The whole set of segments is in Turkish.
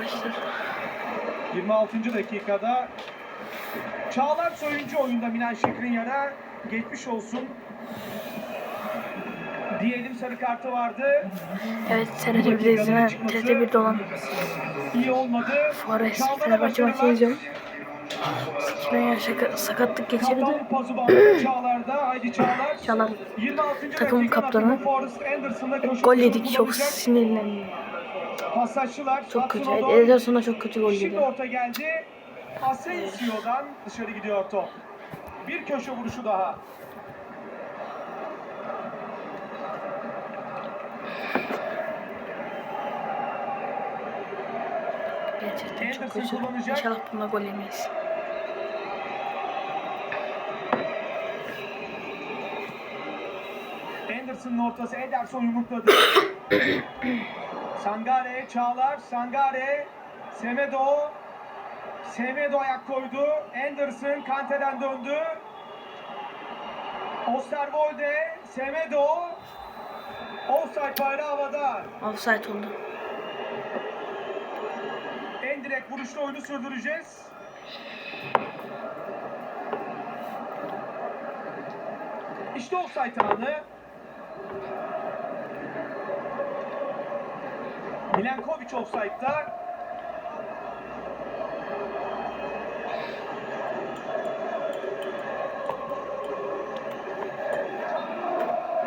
arkadaşlar. 26. dakikada Çağlar Soyuncu oyunda Milan Şikrinyar'a geçmiş olsun. Diyelim sarı kartı vardı. Evet TRT 1'de izlenen TRT 1'de olan İyi olmadı. Forest Fenerbahçe başarılar. izliyorum. Skriniar şaka, sakatlık geçirdi. Çağlar. Çağlar 26. takım kaptanı. Gol yedik çok sinirlendim. Pasajcılar. Çok kötü. Hudson-Odoi. Ederson da çok kötü gol Şimdi orta geldi. Asensio'dan dışarı gidiyor top. Bir köşe vuruşu daha. Gerçekten çok kötü. kullanacak. İnşallah bunda gol yemeyiz. Anderson'ın ortası Ederson yumrukladı. Sangare, Çağlar, Sangare, Semedo. Semedo ayak koydu. Anderson Kante'den döndü. Osterwolde, Semedo. Offside bayrağı havada. Offside oldu. En direkt vuruşla oyunu sürdüreceğiz. İşte offside anı. Milenkovic offside'da.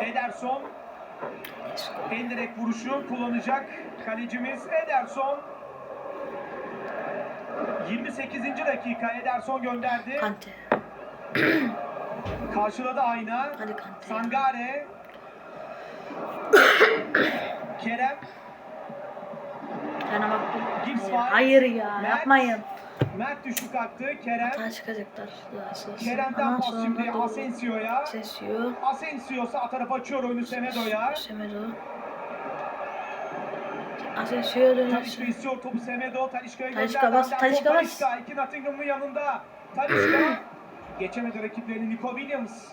Ederson en direkt vuruşu kullanacak kalecimiz Ederson. 28. dakika Ederson gönderdi. Kante. Karşıladı Ayna. Hadi Kante. Sangare. Kerem. Bak. Gibbs Hayır, ya Mert. yapmayın. Mert düşük attı. Kerem. Hata çıkacaklar. Yasız. Kerem'den Ondan pas şimdi Asensio'ya. Sesio. Asensio sağ tarafa açıyor oyunu Semedo'ya. Semedo. Asensio'ya Talişka dönersin. istiyor topu Semedo. Talişka'ya Talişka gönderdi. bas, Talişka bas. Talişka. İki Nottingham'ın yanında. Talişka. Geçemedi rakiplerini Nico Williams.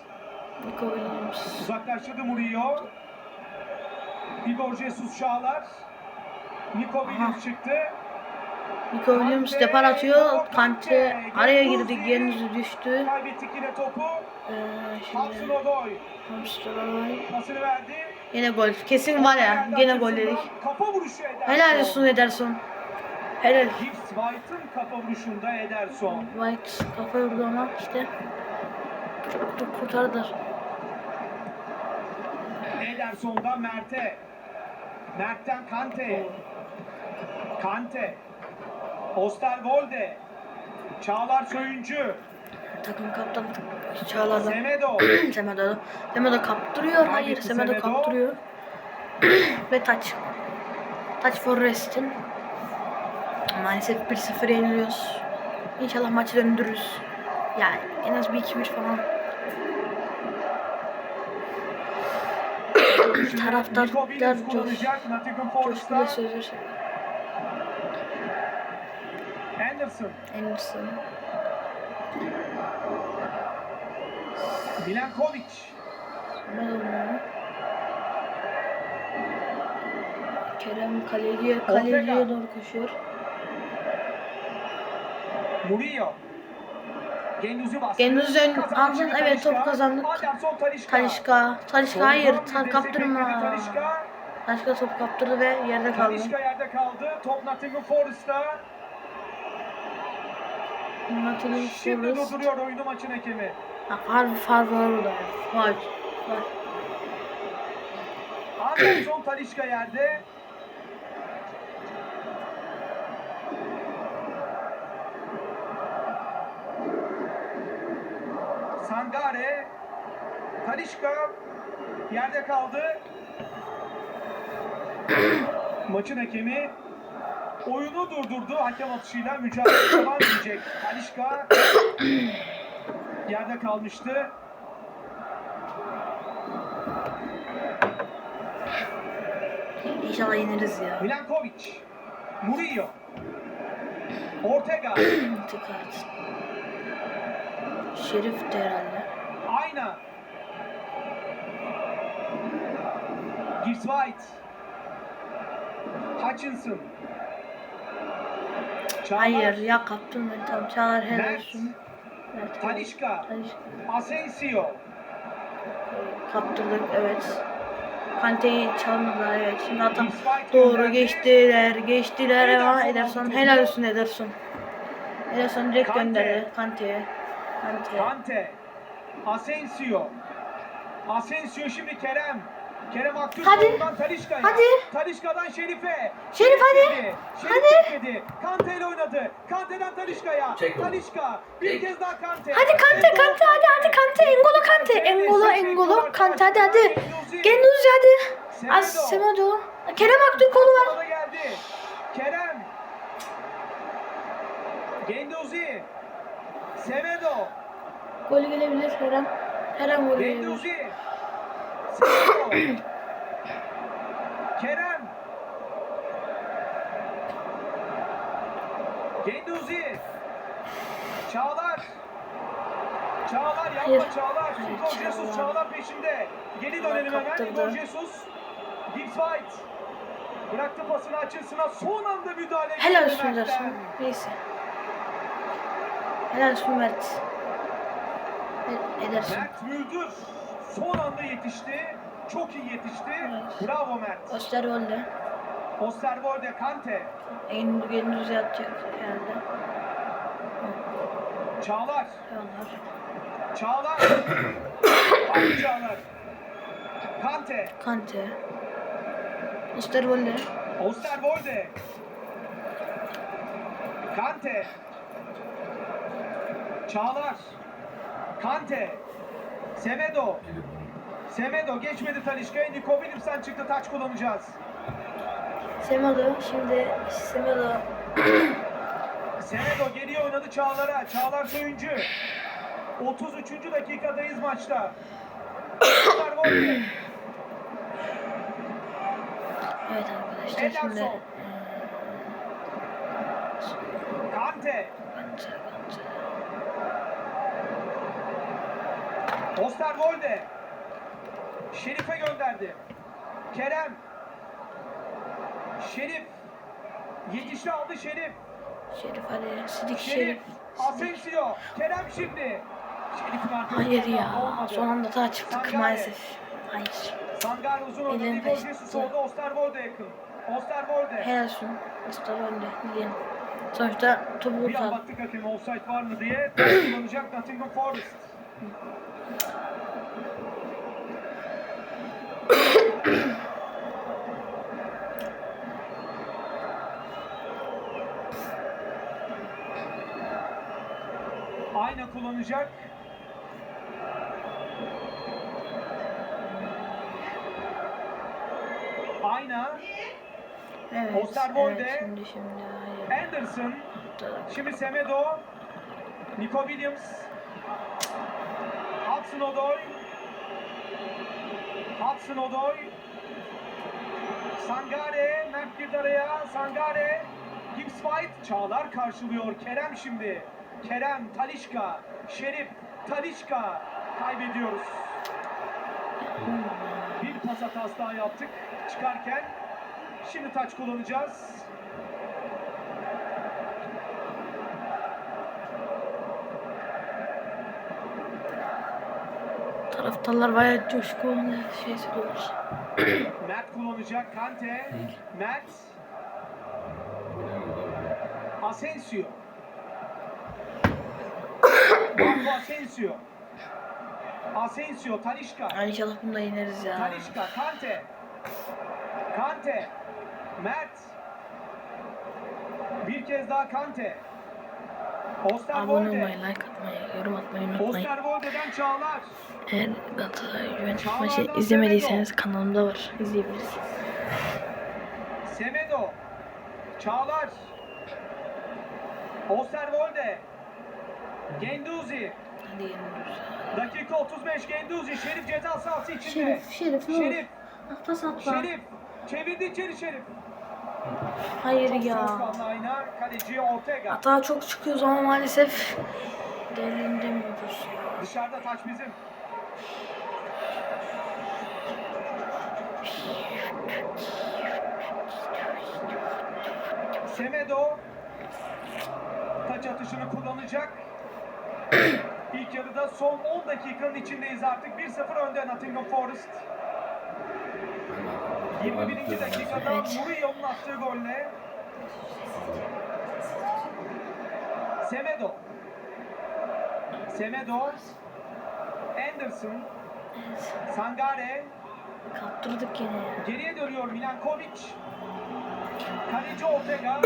Nico Williams. Uzaklaştırdı Murillo. Igor Jesus Çağlar. Nico Williams çıktı. Nico Williams depar atıyor. Kante araya girdi. Genzi düştü. Kaybettik yine topu. Ee, şimdi pasını verdi. Yine gol. Kesin var ya. Yine gol yedik. Kafa vuruşu Ederson. Helal olsun Ederson. Helal. Gibbs White'ın kafa vuruşunda Ederson. White kafa vurdu ama işte. Kurt- Kurtardılar. Ederson'dan Mert'e. Mert'ten Kante. Kante. Osterwolde. Çağlar Söyüncü. Takım kaptanı Çağlar'da. Semedo. Semedo. Semedo kaptırıyor. Hayır Semedo Semedo. kaptırıyor. Ve taç. Taç Forrest'in. Maalesef 1-0 yeniliyoruz. İnşallah maçı döndürürüz. Yani en az bir 2-1 falan. Taraftar Nico Williams coş- kullanacak Nottingham coşkuyla Forest'ta. Anderson. Anderson. Milankovic. Kerem kaleciye, kaleciye doğru koşuyor. Murillo. Kazandı aldın, evet, topu kazandık. Talişka. Talişka. Hayır. Ta, kaptırma. Talişka top kaptırdı ve yerde kaldı. Talişka yerde kaldı. Top Nottingham Forest'ta. Nottingham Şimdi Forest. durduruyor oyunu maçın hakemi. Ha, far, far var orada. Far. Far. Anderson Talişka yerde. Sangare. Talişka yerde kaldı. Maçın hakemi oyunu durdurdu. Hakem atışıyla mücadele devam edecek. Talişka yerde kalmıştı. İnşallah yeniriz ya. Milankovic. Murillo. Ortega. Tıkart. Şerif de herhalde. Ayna. Gibbs White. Hutchinson. Çağlar, Hayır ya kaptın mı? Tamam Çağlar helal olsun. Evet. Talişka, Talişka. Asensio, Kaptırdık evet. Kante'yi çalmadılar evet. Şimdi Despite doğru geçtiler. Geçtiler ama Ederson Helal olsun Ederson. Ederson direkt Kante. gönderdi Kante'ye. Kante. Kante, Asensio, Asensio şimdi Kerem. Kerem Hadi. Aktürkoğlu'ndan Talişka'ya. Hadi. Talişka'dan Şerif'e. Şerif hadi. Şerif Hadi. bekledi. Kante ile oynadı. Kante'den Talişka'ya. Talişka. Bir kez daha Kante. Hadi Kante Endo. Kante hadi hadi Kante. Engolo Kante. Engolo Engolo Kante hadi hadi. Genduzi hadi. Az Semedo. Kerem Aktürkoğlu var. Sonra geldi. Kerem. Genduzi. Semedo. Gol gelebilir an. Her an gol gelebilir. Genduzi. Kerem. Genduzi. Çağlar. Çağlar yapma Hayır. Çağlar. Igor Jesus Çağlar. Peşinde. Geri dönelim hemen. Igor Jesus. Gibbs White. Bıraktı pasını açısına. Son anda müdahale Helal geldi olsun Mert'ten. Neyse. Helal olsun Mert. E- Ederson. Mert Müldür son anda yetişti. Çok iyi yetişti. Evet. Bravo Mert. Osterwolde. Osterwolde, Kante, En Genduzi atacak herhalde. Çağlar, Çağlar. Çağlar. Haydi Çağlar. Kante, Kante. Osterwolde. Osterwolde. Kante. Çağlar. Kante. Semedo. Semedo geçmedi Talişka'ya. Niko Williams'ten çıktı. Taç kullanacağız. Semedo. Şimdi Semedo. Semedo geriye oynadı Çağlar'a. Çağlar Söyüncü. 33. dakikadayız maçta. Evet arkadaşlar şimdi. Ederson. Kante. Kante, Kante. Osterwolde. Şerif'e gönderdi. Kerem. Şerif. Yetişti aldı Şerif. Şerif hadi. Sidik Şerif. Asensio. Kerem şimdi. Şerif'in arkasında Hayır ya. olmadı. Son anda daha çıktık Sangare. maalesef. Hayır. Sangare uzun peşinde. Jesus oldu. Osterwolde yakın. Osterwolde. Helal olsun. Osterwolde. Diyelim. Sonuçta topu Bir an baktık hakem offside var mı diye. kullanacak Nottingham Forest. Ayna kullanacak. Ayna. Evet. Osterwolde. Evet şimdi şimdi. Hayır. Anderson. Şimdi Semedo. Nico Williams. Hudson Odoi. Hudson Odoi. Sangare. Mert girdi araya. Sangare. Gibbs White. Çağlar karşılıyor. Kerem şimdi. Kerem. Talişka. Şerif. Talişka. Kaybediyoruz. Bir pas hatası daha yaptık. Çıkarken. Şimdi taç kullanacağız. Taraftarlar bayağı coşkulu şeysi olur. Mert kullanacak. Kante. Mert. Asensio. Marco Asensio. Asensio. Talişka. Ay inşallah yeneriz ya. Talişka. Kante. Kante. Mert. Bir kez daha Kante. Abone olmayı, like atmayı, yorum atmayı unutmayın. Eğer Galatasaray Juventus maçı izlemediyseniz kanalımda var. İzleyebilirsiniz. Semedo. Çağlar. Osterwolde. Genduzi. Hadi yeniliyoruz. Dakika 35 Genduzi. Şerif ceza sahası içinde. Şerif, Şerif. Şerif. Atla satla. Şerif. Çevirdi içeri Şerif. Hayır ya. Hata çok çıkıyoruz ama maalesef değerlendiremiyoruz. Dışarıda taç bizim. Semedo. Taç atışını kullanacak. İlk yarıda son 10 dakikanın içindeyiz artık. 1-0 önde Nottingham Forest. 21. dakikada. Mourinho'nun attığı golle Semedo Semedo Anderson Sangare Kaptırdık yine ya. Geriye dönüyor Milankovic. Kaleci Ortega.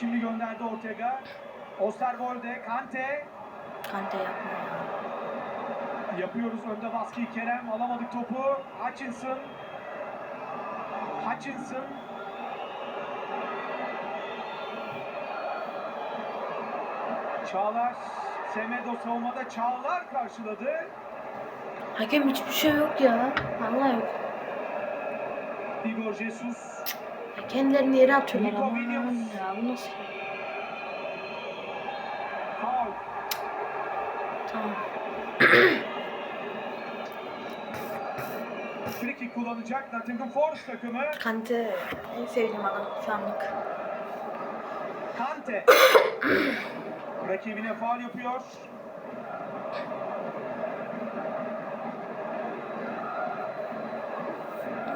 Şimdi gönderdi Ortega. Osterwolde, Kante. Kante yapma ya. Yapıyoruz önde baskıyı Kerem. Alamadık topu. Hutchinson. Hutchinson. Çağlar. Semedo savunmada Çağlar karşıladı. Hakem hiçbir şey yok ya. Vallahi yok. Igor Jesus. Ya Kendilerini yere atıyorlar ama. Ya bu nasıl? Tamam. Free kick kullanacak Nottingham Forest takımı. Kante en sevdiğim adam şu anlık. Kante. Rakibine faul yapıyor.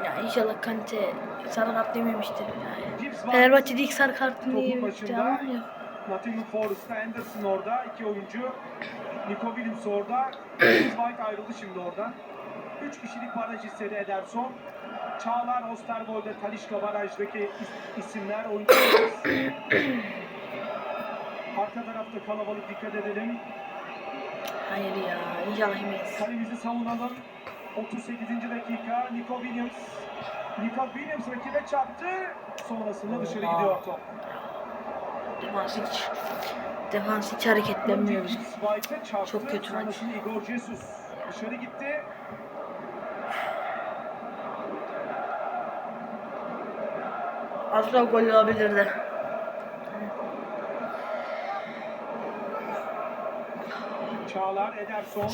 Ya inşallah Kante sarı kart yememiştir. Yani. Fenerbahçe'de ilk sarı kartını yemişti ama yok. Nottingham Forest'ta Anderson orada. iki oyuncu. Nico Williams orada. White ayrıldı şimdi oradan. Üç kişilik baraj istedi Ederson. Çağlar, Osterwolde, Talişka barajdaki is- isimler oyuncularımız. Arka tarafta kalabalık dikkat edelim. Hayır ya inşallah yemeyiz. Kalemizi savunalım. 38. dakika Nico Williams. Nico Williams rakibe çarptı. Sonrasında dışarı gidiyor top. Defans hiç, defans hiç hareketlenmiyor bizim. Çok kötü maç. Igor Jesus dışarı gitti. Asla gol olabilirdi. Çağlar, Ederson.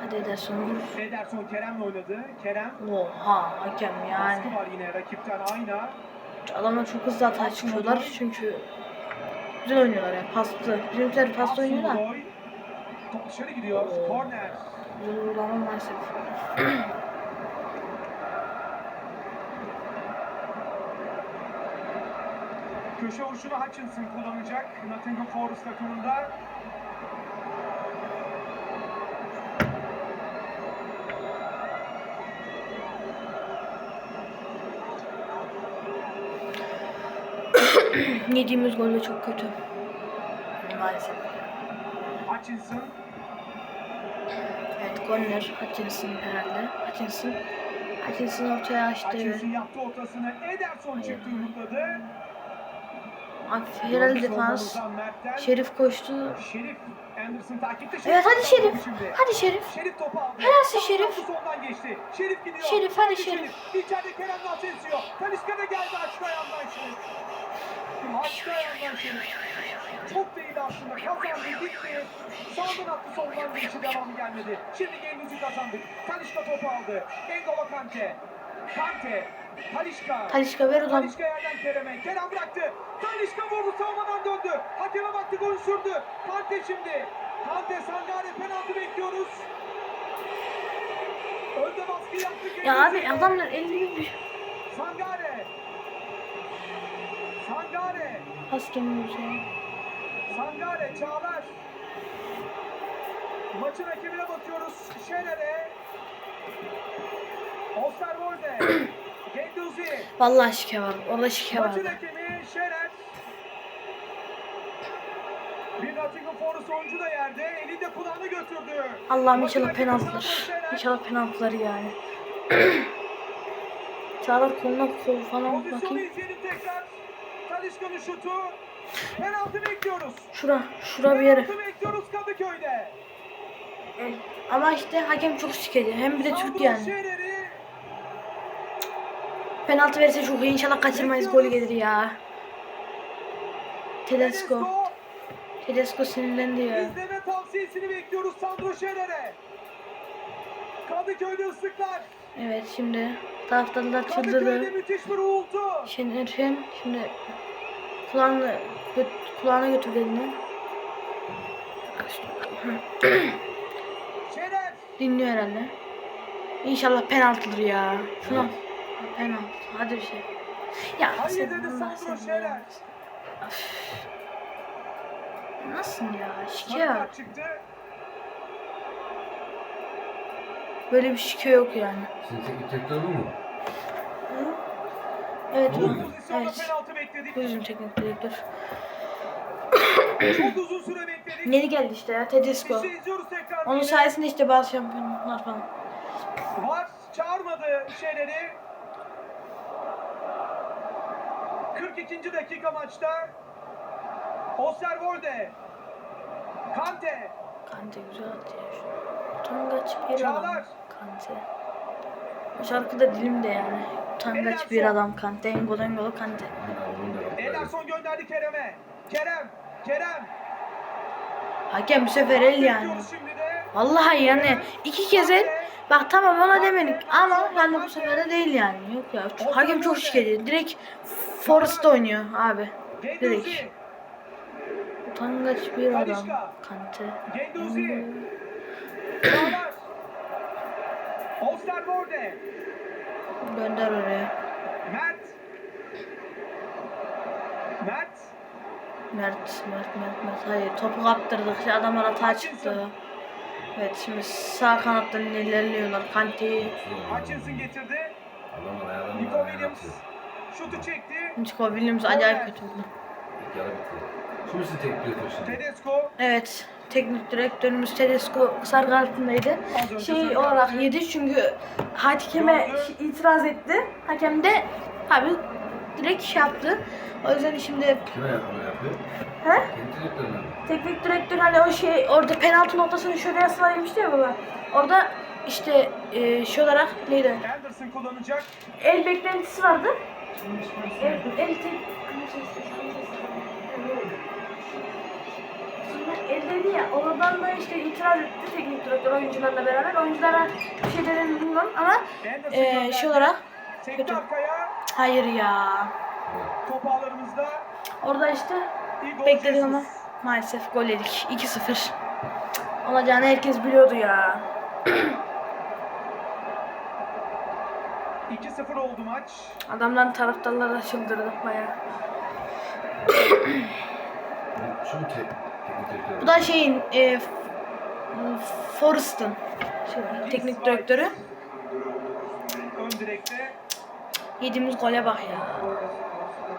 Hadi Ederson vur. Ederson Kerem'le oynadı. Kerem. Oha hakem yani. Baskı var yine rakipten ayna. Adamlar çok hızlı hata çıkıyorlar çünkü güzel oynuyorlar ya paslı. Bizimkiler paslı oynuyor da. Abdullah. Top dışarı gidiyor. Korner. Uygulama maalesef. Köşe vuruşunu Hutchinson kullanacak. Nottingham Forest takımında. Yediğimiz gol de çok kötü. Maalesef. Hutchinson. Evet corner Hutchinson herhalde. Hutchinson. Hutchinson ortaya açtı. Hutchinson yaptı ortasını. Ederson çıktı yumrukladı. Herhalde defans. Şerif koştu. Evet hadi Şerif. Hadi Şerif. Helalsin Şerif. Şerif hadi Şerif. İçeride Kerem Nasensio. Talisca da geldi açtı ayağından Şerif. Açtı ayağından Şerif. Çok iyiydi aslında. Kazandı gitti. Sağdan attı soldan geçti devamı gelmedi. Şimdi gelimizi kazandık. Talisca topu aldı. Engola Kante. Kante. Talişka. Talişka ver ulan. Talişka yerden Kerem'e. Kerem bıraktı. Talişka vurdu savunmadan döndü. Hakeme baktı golü sürdü. Kante şimdi. Kante Sangare penaltı bekliyoruz. Önde baskı yaptı. Ya abi adamlar 50 bir Sangare. Sangare. gelmiyor ya. Sangare Çağlar. Maçın hakemine bakıyoruz. Şener'e. Vallahi şike var. Orada şike var. Bir Nottingham Forest oyuncu da yerde. Elinde kulağını götürdü. Allah'ım inşallah penaltılar. İnşallah penaltılar yani. Çağlar koluna kol falan Pozisyonu bakayım. Talişka'nın şutu. Penaltı bekliyoruz. Şura, şura bir yere. Penaltı bekliyoruz Kadıköy'de. Ama işte hakem çok sikedi. Hem bir de Türk yani. Şener'i Penaltı verirse çok iyi. İnşallah kaçırmayız. Gol gelir ya. Tedesco. Tedesco sinirlendi ya. izleme tavsiyesini bekliyoruz Sandro Şener'e. Kadıköy'de ıslıklar. Evet şimdi Taraftarlar çıldırdı. müthiş bir uğultu. Şener Şen şimdi kulağını göt, kulağına götürdü elini. Dinliyor herhalde. İnşallah penaltıdır ya. Şuna penaltı. Hadi bir şey. Ya Hayır sen dedi ya. Öf. Nasıl ya? Şike. Böyle bir şike yok yani. Teknik direktör bu mu? Evet. Bu- Evet. penaltı bekledik. Bu yüzden teknik direktör. Çok uzun süre bekledik. Yeni geldi işte ya Tedesco. Onun sayesinde işte bazı şampiyonlar falan. Var çağırmadı Şener'i. 42. dakika maçta. Osterwolde. Kante. Kante güzel attı ya şu. Utangaç bir adam. Çağlar. Kante. Bu şarkı da dilimde yani. Utangaç bir adam Kante. Engolo Engolo Kante. Ederson gönderdi Kerem'e. Kerem. Kerem. Hakem bu sefer el yani. Vallahi yani iki kez el. Bak tamam ona demedik ama yani bu sefer de değil yani. Yok ya. Hakem çok şikayetçi. Direkt Forrest oynuyor abi. Direkt. Utangaç bir adam. Kante. Gönder oraya. Mert. Mert. Mert, Mert, Mert, Mert. Hayır topu kaptırdık. Şey, adamlar hata çıktı. Evet şimdi sağ kanattan ilerliyorlar. Kante'yi Hutchinson getirdi. Adamlar ayağlarını Nico Williams. atıyor. Şutu çekti. Nico Williams acayip kötü oldu. İlk yarı bitti. Şimdi şimdi. Tedesco. Evet teknik direktörümüz Tedesco sarı kartındaydı. Şey olarak yedi çünkü hakeme itiraz etti. Hakem de tabi direkt şey yaptı. O yüzden şimdi Kime yapıyor? yapıyor? he? Kendi direktörüne mi? teknik direktör hani o şey orada penaltı noktasını şöyle yazsaymıştı ya baba. Orada işte e, şey olarak neydi? Anderson kullanacak. El beklentisi vardı. El, el tek... Şimdi el dedi ya, oradan da işte itiraz etti teknik direktör oyuncularla beraber. Oyunculara bir şey dedim bilmem ama e, şey olarak kötü. hayır ya. Orada işte bekledik ama maalesef gol yedik. 2-0. Olacağını herkes biliyordu ya. 2-0 oldu maç. Adamların taraftarları da çıldırdı bayağı. Bu- da şeyin e, Forrest'ın şey, teknik direktörü. Ön direkte. Yediğimiz gole bak ya.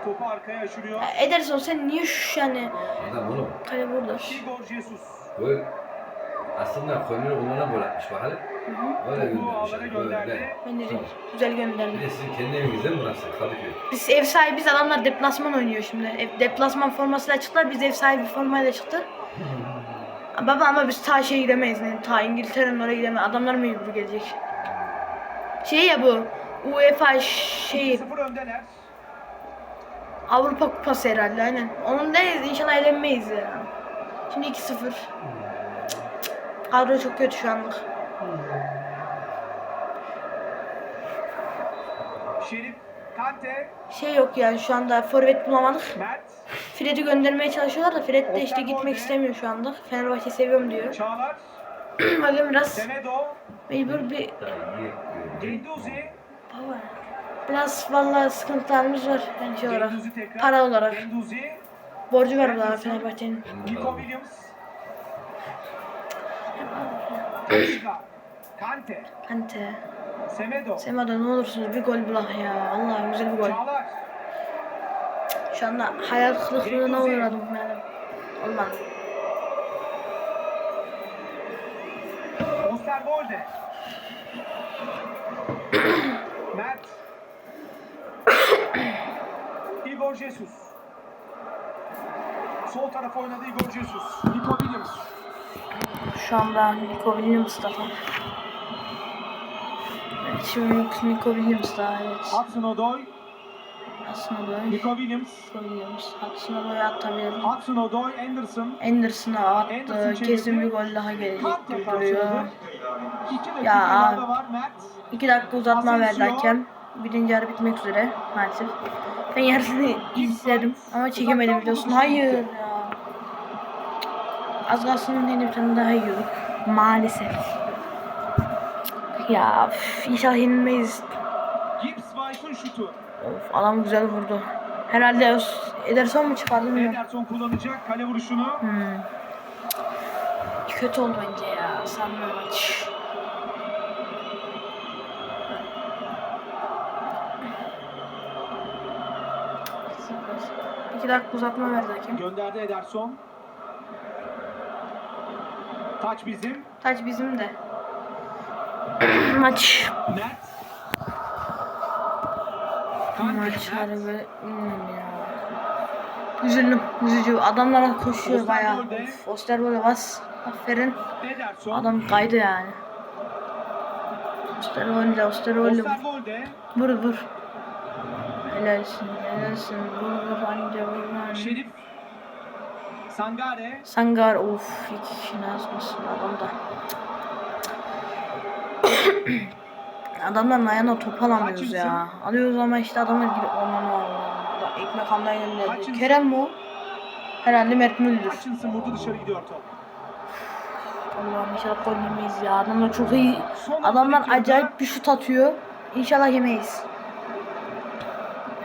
Topu arkaya aşırıyor. ya Ederson sen niye şu yani Adam oğlum. kale burada? Igor Jesus. Aslında Kolmiro bunlara gol atmış bak hele. Ağlara göndermiş. Böyle. gönderdi. Ben de güzel Bir gönderdim. de sizin kendi evinizde mi burası? Kadıköy. Biz ev sahibiyiz adamlar deplasman oynuyor şimdi. Ev, deplasman formasıyla çıktılar biz ev sahibi formayla çıktık. Baba ama biz ta şeye gidemeyiz. Yani, ta İngiltere'nin oraya gidemeyiz. Adamlar mecbur gelecek. Şey ya bu UEFA şeyi 2-0 öndeler. Avrupa Kupası herhalde aynen. Onun da inşallah elenmeyiz ya. Şimdi 2-0. Kadro çok kötü şu anlık. Şerif. Kante. Şey yok yani şu anda forvet bulamadık. Mert. Fred'i göndermeye çalışıyorlar da Fred de işte gitmek istemiyor şu anda. Fenerbahçe seviyorum diyor. Çağlar. yüzden biraz Semedo. mecbur bir. Genduzi. baba. Biraz vallahi sıkıntılarımız var şey olarak. Para olarak. Genduzi. Borcu var bana Fenerbahçe'nin. Nico Williams. Kante. Kante. Semedo. Semada ne olursunuz bir gol bulak ya. Allah güzel bir gol. Çağlar. Şu anda hayal kırıklığına uğradım yani. Olmadı. Osterwolde. Mert. Igor Jesus. Sol tarafa oynadı Igor Jesus. Nico Williams. Şu anda Nico Williams da. Şimdi Nico Williams da evet. Hudson Odoi. Aslında böyle Nico Williams. Nico Williams. Aslında böyle atabilir. Hudson Odoi. Anderson. Anderson'a attı. Anderson Kesin bir gol daha gelecek gibi duruyor. Ya. İki dakika uzatma verdi hakem. birinci yarı bitmek üzere maalesef. Ben yarısını izledim ama çekemedim biliyorsun. Hayır ya. Az kalsın yine bir tane daha yiyorduk. Maalesef. Ya üf, inşallah yenilmeyiz. Of adam güzel vurdu. Herhalde Ederson mu çıkardı bilmiyorum. Ederson kullanacak kale vuruşunu. Hmm. Kötü oldu bence ya. Sanmıyorum maç. İki dakika uzatma verdi hakem. Gönderdi Ederson. Taç bizim. Taç bizim de. Maç. Maç harbi bilmiyorum ya. Üzüldüm. Üzücü. Adamlara koşuyor bayağı. Of, Osterwolde bas. Aferin. Adam kaydı yani. Osterwolde, Osterwolde. Vur vur. Helalsin, helalsin. Vur vur anca vur. Şerif. Sangare. Sangar of iki kişi nazmasın adam da. Adamların ayağına top alamıyoruz ya. Alıyoruz ama işte adamlar gibi aman Allah. Ekmek hamdan gönderdi. Kerem mi o? Herhalde Mert Müldür. Hutchinson vurdu dışarı gidiyor top. Allah'ım inşallah gol yemeyiz ya. Adamlar çok iyi. Adamlar acayip bir şut atıyor. İnşallah yemeyiz.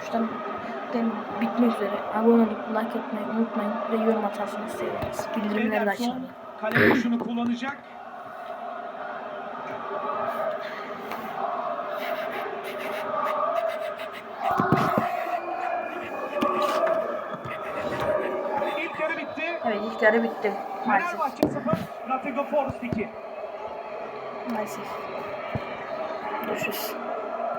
Şuradan ben bitmek üzere. Abone olup like etmeyi unutmayın. Ve yorum atarsanız seviniriz. Bildirimleri de açın. Ederson kale vuruşunu kullanacak. Yarı bitti. Maalesef. Fenerbahçe 0, Nottingham Forest 2. Maalesef. Görüşürüz.